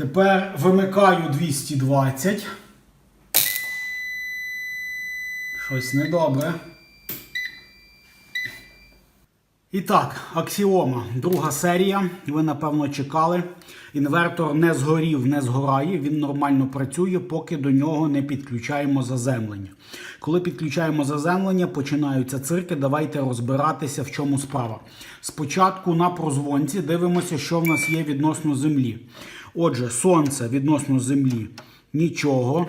Тепер вимикаю 220. Щось недобре. І так, аксіома, друга серія. Ви напевно чекали. Інвертор не згорів, не згорає. Він нормально працює, поки до нього не підключаємо заземлення. Коли підключаємо заземлення, починаються цирки. Давайте розбиратися, в чому справа. Спочатку на прозвонці дивимося, що в нас є відносно землі. Отже, сонце відносно землі нічого.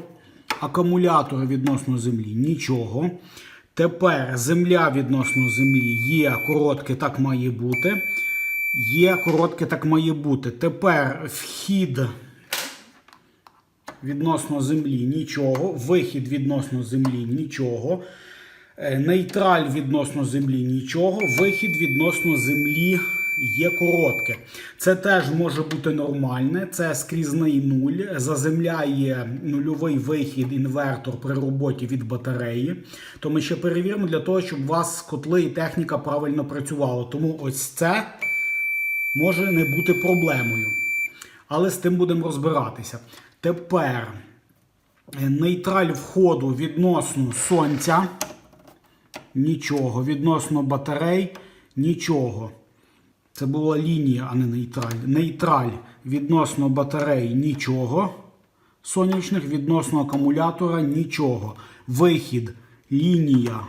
Акумулятори відносно землі нічого. Тепер земля відносно землі є коротке, так має бути. Є коротке, так має бути. Тепер вхід відносно землі нічого. Вихід відносно землі нічого. Е, Нейтраль відносно землі нічого. Вихід відносно землі є коротке. Це теж може бути нормальне. Це скрізний нуль. Заземляє нульовий вихід інвертор при роботі від батареї. То ми ще перевіримо для того, щоб у вас котли і техніка правильно працювали. Тому ось це може не бути проблемою. Але з тим будемо розбиратися. Тепер е, нейтраль входу відносно сонця. Нічого. Відносно батарей нічого. Це була лінія, а не нейтраль. Нейтраль відносно батарей нічого. Сонячних відносно акумулятора нічого. Вихід, лінія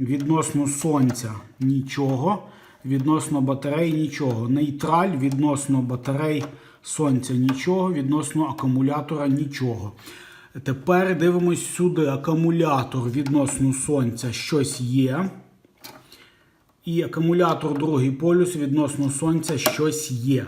відносно сонця нічого. Відносно батарей нічого. Нейтраль відносно батарей сонця нічого. Відносно акумулятора нічого. Тепер дивимось сюди. Акумулятор відносно сонця щось є. І акумулятор другий полюс відносно сонця щось є.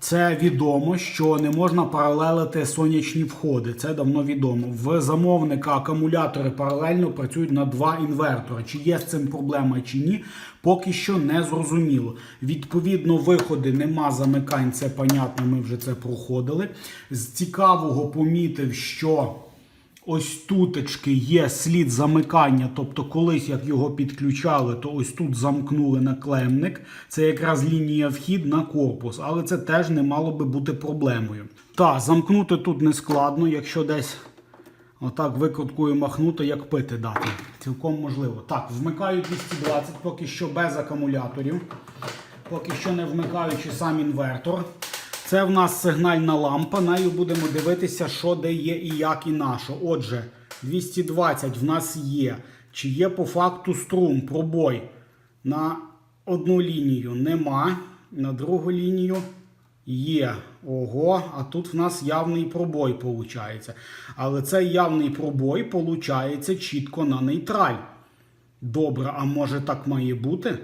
Це відомо, що не можна паралелити сонячні входи. Це давно відомо. В замовника акумулятори паралельно працюють на два інвертори. Чи є з цим проблема чи ні, поки що не зрозуміло. Відповідно, виходи нема замикань, це понятно, ми вже це проходили. З цікавого помітив, що Ось тутечки є слід замикання, тобто колись як його підключали, то ось тут замкнули наклемник. Це якраз лінія вхід на корпус, але це теж не мало би бути проблемою. Та, замкнути тут не складно, якщо десь отак викруткою махнути, як пити дати. Цілком можливо. Так, вмикаю 220, поки що без акумуляторів, поки що не вмикаючи сам інвертор. Це в нас сигнальна лампа. Нею будемо дивитися, що де є і як, і на що. Отже, 220 в нас є. Чи є по факту струм, пробой на одну лінію нема. На другу лінію є. Ого, а тут в нас явний пробой виходить. Але цей явний пробой виходить чітко на нейтраль. Добре, а може так має бути?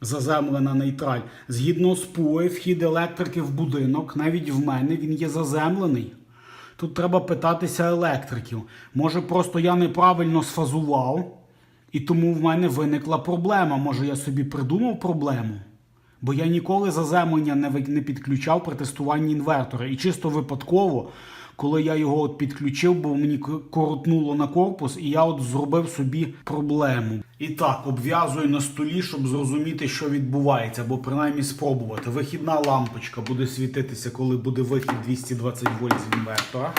Заземлена нейтраль. Згідно з ПУЕ, вхід електрики в будинок, навіть в мене він є заземлений. Тут треба питатися електриків. Може, просто я неправильно сфазував, і тому в мене виникла проблема. Може, я собі придумав проблему? Бо я ніколи заземлення не підключав при тестуванні інвертора. І чисто випадково, коли я його от підключив, бо мені коротнуло на корпус, і я от зробив собі проблему. І так, обв'язую на столі, щоб зрозуміти, що відбувається, або принаймні спробувати. Вихідна лампочка буде світитися, коли буде вихід 220 вольт з інвертора.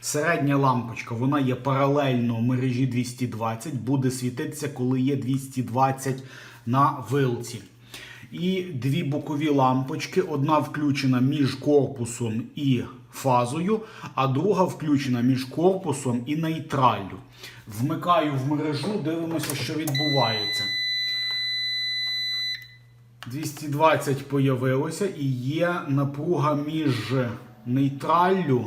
Середня лампочка, вона є паралельно мережі 220, буде світитися, коли є 220 на вилці. І дві бокові лампочки. Одна включена між корпусом і фазою, а друга включена між корпусом і нейтраллю. Вмикаю в мережу, дивимося, що відбувається. 220 появилося і є напруга між нейтраллю.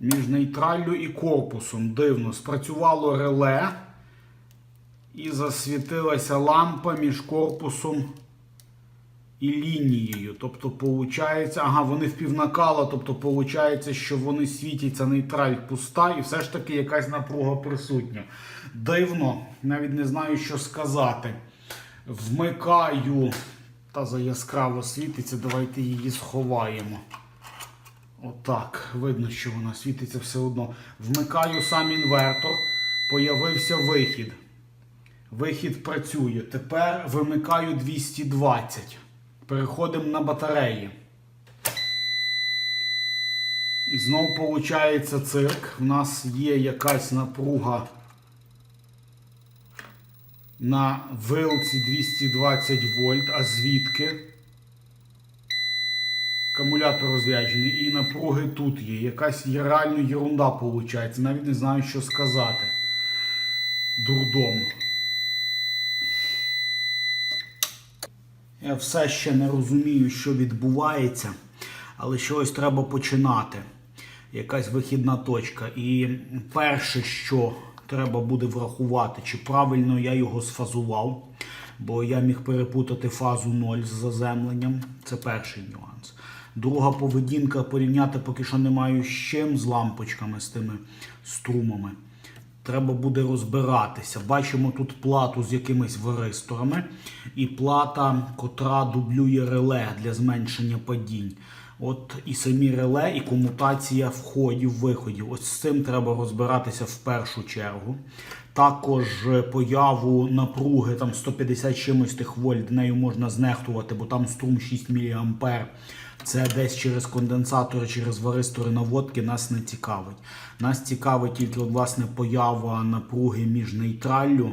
Між нейтраллю і корпусом. Дивно, спрацювало реле і засвітилася лампа між корпусом і лінією. Тобто, виходить, ага, вони впівнакала, тобто, виходить, що вони світяться, нейтраль пуста, і все ж таки якась напруга присутня. Дивно, навіть не знаю, що сказати. Вмикаю, та за яскраво світиться, давайте її сховаємо. Отак, видно, що вона світиться все одно. Вмикаю сам інвертор, появився вихід. Вихід працює. Тепер вимикаю 220. Переходимо на батареї. І знову виходить цирк. У нас є якась напруга на вилці 220 вольт. А звідки? Акумулятор розряджений і напруги тут є. Якась є реально ерунда виходить. Навіть не знаю, що сказати. Дурдом. Я все ще не розумію, що відбувається, але щось треба починати. Якась вихідна точка. І перше, що треба буде врахувати, чи правильно я його сфазував, бо я міг перепутати фазу 0 з заземленням. Це перший нюанс. Друга поведінка порівняти поки що не маю з чим, з лампочками, з тими струмами. Треба буде розбиратися. Бачимо тут плату з якимись варисторами і плата, котра дублює реле для зменшення падінь. От і самі реле, і комутація входів-виходів. Ось з цим треба розбиратися в першу чергу. Також появу напруги там 150 чимось тих вольт, нею можна знехтувати, бо там струм 6 мА. Це десь через конденсатори, через варистори наводки нас не цікавить. Нас цікавить тільки от, власне поява напруги між нейтраллю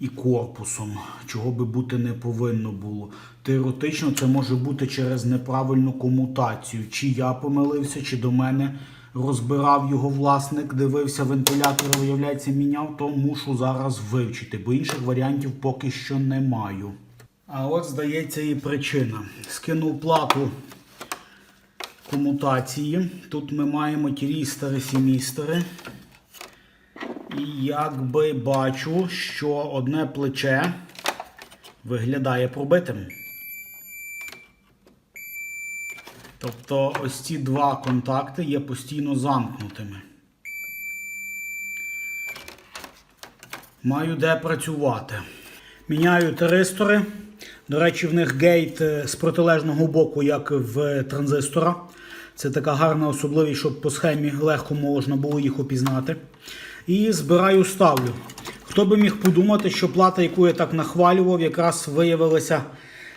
і корпусом, чого би бути не повинно було. Теоретично це може бути через неправильну комутацію. Чи я помилився, чи до мене розбирав його власник, дивився вентилятор, виявляється, міняв, то мушу зараз вивчити, бо інших варіантів поки що не маю. А от, здається, і причина. Скинув плату комутації. Тут ми маємо тірістери, сімістери. І якби бачу, що одне плече виглядає пробитим. Тобто ось ці два контакти є постійно замкнутими. Маю де працювати. Міняю тиристори. До речі, в них гейт е, з протилежного боку, як в транзистора. Це така гарна особливість, щоб по схемі легко можна було їх опізнати. І збираю ставлю. Хто би міг подумати, що плата, яку я так нахвалював, якраз виявилася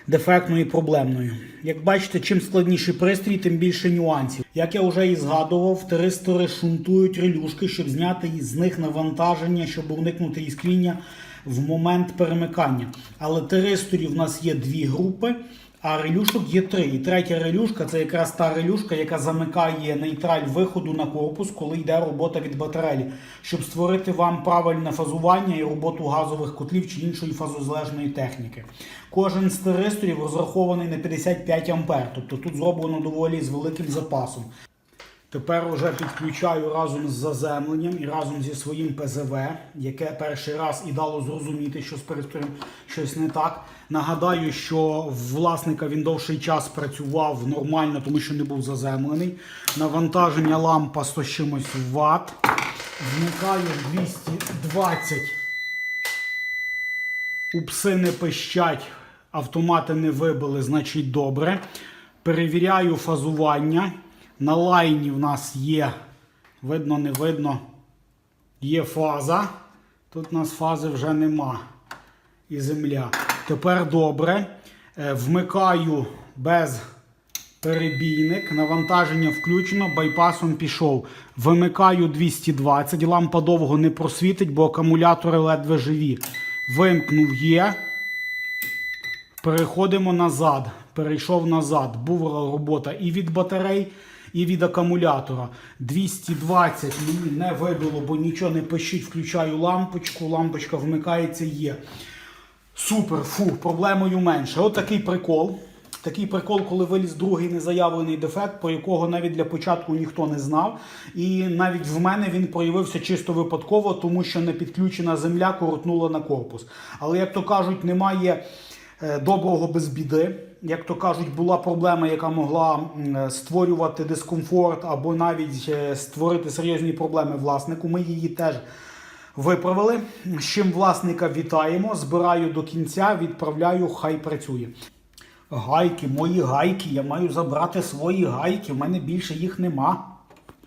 дефектною і проблемною. Як бачите, чим складніший пристрій, тим більше нюансів. Як я вже і згадував, тиристори шунтують релюшки, щоб зняти з них навантаження, щоб уникнути іскріння в момент перемикання. Але тиристорів в нас є дві групи. А релюшок є три. І третя релюшка це якраз та релюшка, яка замикає нейтраль виходу на корпус, коли йде робота від батарелі, щоб створити вам правильне фазування і роботу газових котлів чи іншої фазозалежної техніки. Кожен з тиристорів розрахований на 55 А, тобто тут зроблено доволі з великим запасом. Тепер вже підключаю разом з заземленням і разом зі своїм ПЗВ, яке перший раз і дало зрозуміти, що з пристроєм щось не так. Нагадаю, що власника він довший час працював нормально, тому що не був заземлений. Навантаження лампа 100 з чимось Вт. Вмикаю 220. Упси не пищать, автомати не вибили, значить добре. Перевіряю фазування. На лайні в нас є, видно, не видно, є фаза. Тут у нас фази вже нема. І земля. Тепер добре. Е, Вмикаю без перебійник. Навантаження включено, байпасом пішов. Вимикаю 220. Лампа довго не просвітить, бо акумулятори ледве живі. Вимкнув є. Переходимо назад. Перейшов назад. Була робота і від батарей, і від акумулятора. 220 мені не вибило, бо нічого не пищить. Включаю лампочку. Лампочка вмикається, є. Супер, фу, проблемою менше. От такий прикол. Такий прикол, коли виліз другий незаявлений дефект, про якого навіть для початку ніхто не знав. І навіть в мене він проявився чисто випадково, тому що не підключена земля коротнула на корпус. Але, як то кажуть, немає е, доброго без біди. Як то кажуть, була проблема, яка могла створювати дискомфорт або навіть е, створити серйозні проблеми власнику. Ми її теж виправили. З чим власника вітаємо. Збираю до кінця, відправляю, хай працює. Гайки, мої гайки. Я маю забрати свої гайки. У мене більше їх нема.